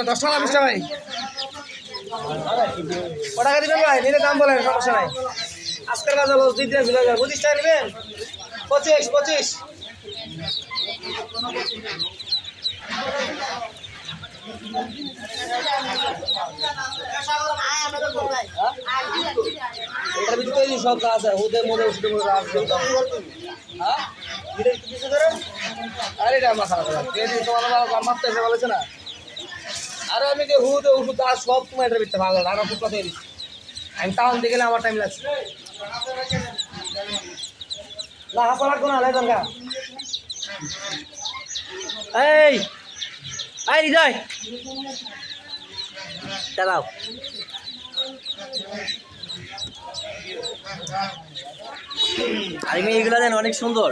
দশ টাকা বিশ টাকা ভাই দিবেন ভাই নিলে দাম বলেন সমস্যা নাই আজকের বাজার লস দুই দিন ঝুলে যাবে পঁচিশ টাকা। নেবেন পঁচিশ পঁচিশ এটার ভিতরে সব গাছ আছে ওদের মধ্যে ওষুধের মধ্যে গাছ। হ্যাঁ কিছু করে আরে এটা মাথা তোমার মারতে এসে বলেছে না আরে আমি যে হুদে ওষুধ গাছ সব তোমার এটার ভিতরে ভালো আর ওষুধ কথা দিচ্ছি আমি টাউন দিয়ে গেলে আমার টাইম লাগছে না হাসা লাগবো না লাই দরকার এই এই হৃদয় দাঁড়াও আর এগুলো দেন অনেক সুন্দর।